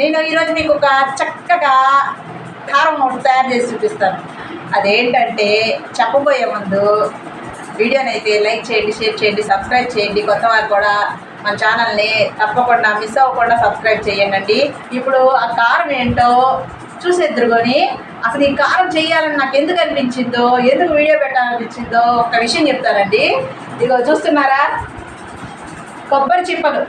నేను ఈరోజు మీకు ఒక చక్కగా కారం ఒకటి తయారు చేసి చూపిస్తాను. అదేంటంటే చెప్పబోయే ముందు వీడియోని అయితే లైక్ చేయండి షేర్ చేయండి సబ్స్క్రైబ్ చేయండి. కొత్త వారు కూడా మన ఛానల్ని తప్పకుండా మిస్ అవ్వకుండా సబ్స్క్రైబ్ చేయండి. ఇప్పుడు ఆ కారం ఏంటో చూసేద్దరుకొని అసలు ఈ కారం చేయాలని నాకు ఎందుకు అనిపించిందో ఎందుకు వీడియో పెట్టాలనిపించిందో ఒక విషయం చెప్తానండి. ఇదిగో చూస్తున్నారా? కొబ్బరి చిప్పలు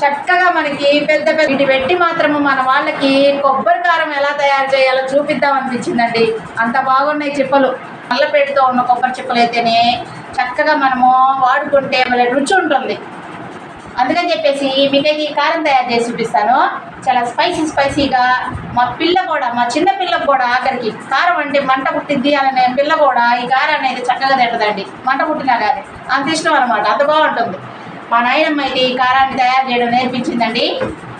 చక్కగా మనకి పెద్ద పెద్ద వీటి పెట్టి మాత్రము మన వాళ్ళకి కొబ్బరి కారం ఎలా తయారు చేయాలో చూపిద్దాం అనిపించిందండి. అంత బాగున్నాయి చిప్పలు. నల్లపేటతో ఉన్న కొబ్బరి చిప్పలు అయితేనే చక్కగా మనము వాడుకుంటే మళ్ళీ రుచి ఉంటుంది. అందుకని చెప్పేసి మీకైతే ఈ కారం తయారు చేసి చూపిస్తాను. చాలా స్పైసీ స్పైసీగా మా పిల్ల కూడా మా చిన్న పిల్లకు కూడా ఆఖరికి కారం అంటే మంట పుట్టింది అనే పిల్ల కూడా ఈ కారం అనేది చక్కగా తింటదండి. మంట పుట్టినా కానీ అంత ఇష్టం అనమాట అంత బాగుంటుంది. మా నాయనమ్మ అయితే ఈ కారాన్ని తయారు చేయడం నేర్పించిందండి.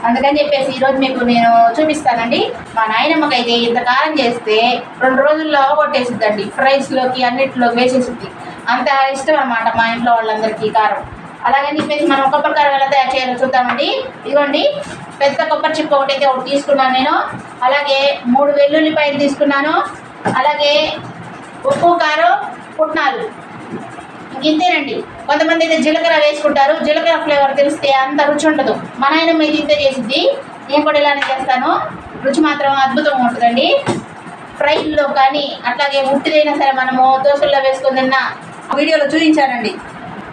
అందుకని చెప్పేసి ఈరోజు మీకు నేను చూపిస్తానండి. మా నాయనమ్మకి అయితే ఇంత కారం చేస్తే రెండు రోజుల్లో కొట్టేసిద్దండి ఫ్రైస్లోకి అన్నిటిలోకి వేసేసిద్ది. అంత ఇష్టం అనమాట మా ఇంట్లో వాళ్ళందరికీ కారం. అలాగని చెప్పేసి మనం కొబ్బరి కారం ఎలా తయారు చేయాలో చూద్దామండి. ఇదిగోండి పెద్ద కొబ్బరి చిప్ప ఒకటి అయితే ఒకటి తీసుకున్నాను నేను. అలాగే మూడు వెల్లుల్లిపాయలు తీసుకున్నాను. అలాగే ఉప్పు కారం పుట్నాలు. ఇంతేనండి. కొంతమంది అయితే జీలకర్ర వేసుకుంటారు. జీలకర్ర ఫ్లేవర్ తెలిస్తే అంత రుచి ఉండదు. మన ఆయన మీద ఇంతే చేసిద్ది. నేను కూడా ఇలానే చేస్తాను. రుచి మాత్రం అద్భుతంగా ఉంటుందండి. ఫ్రైల్లో కానీ అట్లాగే ఉట్టిదైనా సరే మనము దోశల్లో వేసుకుని తిన్న వీడియోలో చూపించానండి.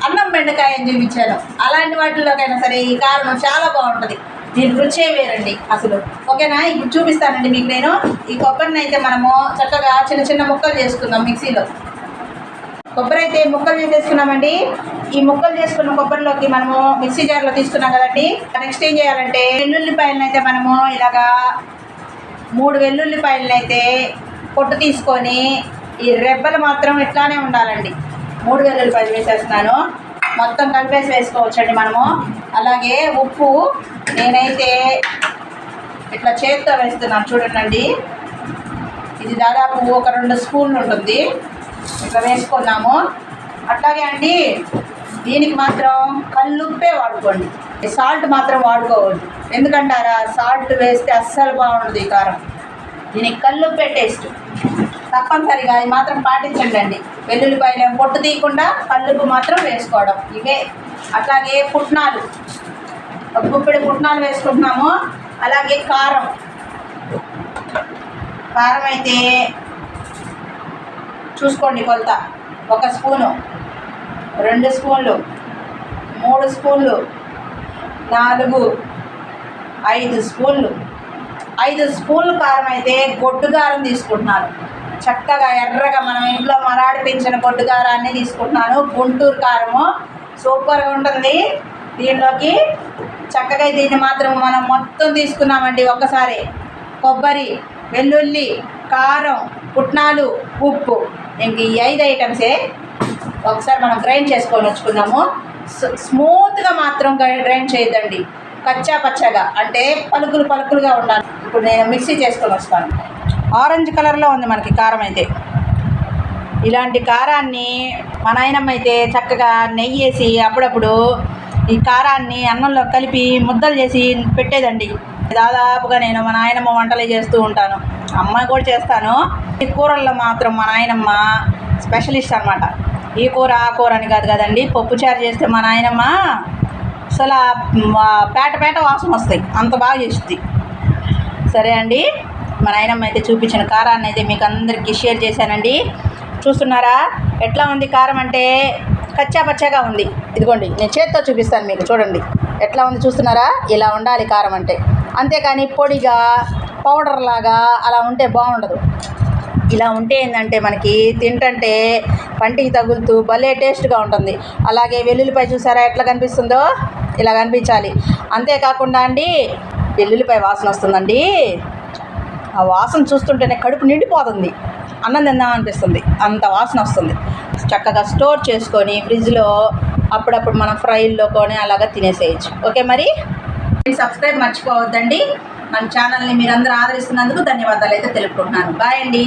అన్నం బెండకాయ అని చూపించాను. అలాంటి వాటిల్లోకైనా సరే ఈ కారణం చాలా బాగుంటుంది. దీని రుచే వేరండి అసలు. ఓకేనా? ఇప్పుడు చూపిస్తానండి మీకు నేను. ఈ కొబ్బరిని అయితే మనము చక్కగా చిన్న చిన్న ముక్కలు చేసుకుందాం మిక్సీలో. కొబ్బరి అయితే ముక్కలు చేసేసుకున్నామండి. ఈ ముక్కలు చేసుకున్న కొబ్బరిలోకి మనము మిక్సీ జార్లో తీసుకున్నాం కదండి. నెక్స్ట్ ఏం చేయాలంటే వెల్లుల్లిపాయలను అయితే మనము ఇలాగా మూడు వెల్లుల్లిపాయలను అయితే పొట్టు తీసుకొని ఈ రెబ్బలు మాత్రం ఇట్లానే ఉండాలండి. మూడు వెల్లుల్లిపాయలు వేసేస్తున్నాను. మొత్తం కలిపేసి వేసుకోవచ్చండి మనము. అలాగే ఉప్పు నేనైతే ఇట్లా చేతితో వేస్తున్నాను చూడండి ఇది దాదాపు ఒక రెండు స్పూన్లు ఉంటుంది. ఇట్లా వేసుకున్నాము. అట్లాగే అండి దీనికి మాత్రం కల్లుప్పే వాడుకోండి. సాల్ట్ మాత్రం వాడుకోవద్దు. ఎందుకంటారా? సాల్ట్ వేస్తే అస్సలు బాగుండదు ఈ కారం. దీనికి కల్లుప్పే టేస్ట్. తప్పనిసరిగా అది మాత్రం పాటించండి అండి. వెల్లుల్లిపాయలు పొట్టు తీయకుండా కల్లుప్పు మాత్రం వేసుకోవడం. ఇవే. అట్లాగే పుట్నాలు. ఒక గుప్పెడు పుట్నాలు వేసుకుంటున్నాము. అలాగే కారం. కారం అయితే చూసుకోండి కొలత. ఒక స్పూను. రెండు స్పూన్లు. మూడు స్పూన్లు. నాలుగు. ఐదు స్పూన్లు. ఐదు స్పూన్లు కారం అయితే గొడ్డు కారం తీసుకుంటున్నాను. చక్కగా ఎర్రగా మనం ఇంట్లో మరాడిపించిన గొడ్డు కారాన్ని తీసుకుంటున్నాను. గుంటూరు కారము. సూపర్గా ఉంటుంది. దీనిలోకి చక్కగా దీన్ని మాత్రం మనం మొత్తం తీసుకున్నామండి. ఒక్కసారి కొబ్బరి వెల్లుల్లి కారం పుట్నాలు ఉప్పు. ఇంక ఈ ఐదు ఐటమ్సే ఒకసారి మనం గ్రైండ్ చేసుకొని వచ్చుకున్నాము స్మూత్గా మాత్రం గ్రై- గ్రైండ్ చేయొద్దండి. కచ్చా పచ్చగా అంటే పలుకులు పలుకులుగా ఉండాలి. ఇప్పుడు నేను మిక్సీ చేసుకొని వస్తాను. ఆరెంజ్ కలర్లో ఉంది మనకి కారం అయితే. ఇలాంటి కారాన్ని మా నాయనమ్మ అయితే చక్కగా నెయ్యి వేసి అప్పుడప్పుడు ఈ కారాన్ని అన్నంలో కలిపి ముద్దలు చేసి పెట్టేదండి. దాదాపుగా నేను మా నాయనమ్మ వంటలు చేస్తూ ఉంటాను. అమ్మాయి కూడా చేస్తాను. ఈ కూరల్లో మాత్రం మా నాయనమ్మ స్పెషలిస్ట్ అనమాట ఈ కూర ఆ కూర అని కాదు కదండి పప్పుచారు చేస్తే మా నాయనమ్మ అసలు పేట పేట వాసన వస్తాయి. అంత బాగా చేస్తుంది. సరే అండి మా నాయనమ్మ అయితే చూపించిన కారాన్ని అయితే మీకు అందరికీ షేర్ చేశానండి. చూస్తున్నారా? ఎట్లా ఉంది కారం అంటే? కచ్చా పచ్చాగా ఉంది. ఇదిగోండి నేను చేత్తో చూపిస్తాను మీకు చూడండి. ఎట్లా ఉంది చూస్తున్నారా? ఇలా ఉండాలి కారం అంటే. అంతేకాని పొడిగా పౌడర్ లాగా అలా ఉంటే బాగుండదు. ఇలా ఉంటే ఏంటంటే మనకి తింటంటే పంటికి తగులుతూ భలే టేస్ట్గా ఉంటుంది. అలాగే వెల్లుల్లిపాయ చూసారా ఎట్లా కనిపిస్తుందో? ఇలా కనిపించాలి. అంతేకాకుండా అండి వెల్లుల్లిపాయ వాసన వస్తుందండి. ఆ వాసన చూస్తుంటేనే కడుపు నిండిపోతుంది. అన్నం తిందాం అనిపిస్తుంది. అంత వాసన వస్తుంది. చక్కగా స్టోర్ చేసుకొని ఫ్రిడ్జ్లో అప్పుడప్పుడు మనం ఫ్రైల్లో కొని అలాగా తినేసేయచ్చు. ఓకే మరి? సబ్స్క్రైబ్ మర్చిపోవద్దండి. మన ఛానల్ని మీరందరూ ఆదరిస్తున్నందుకు ధన్యవాదాలు. అయితే తెలుపుకుంటున్నాను. బాయ్ అండి.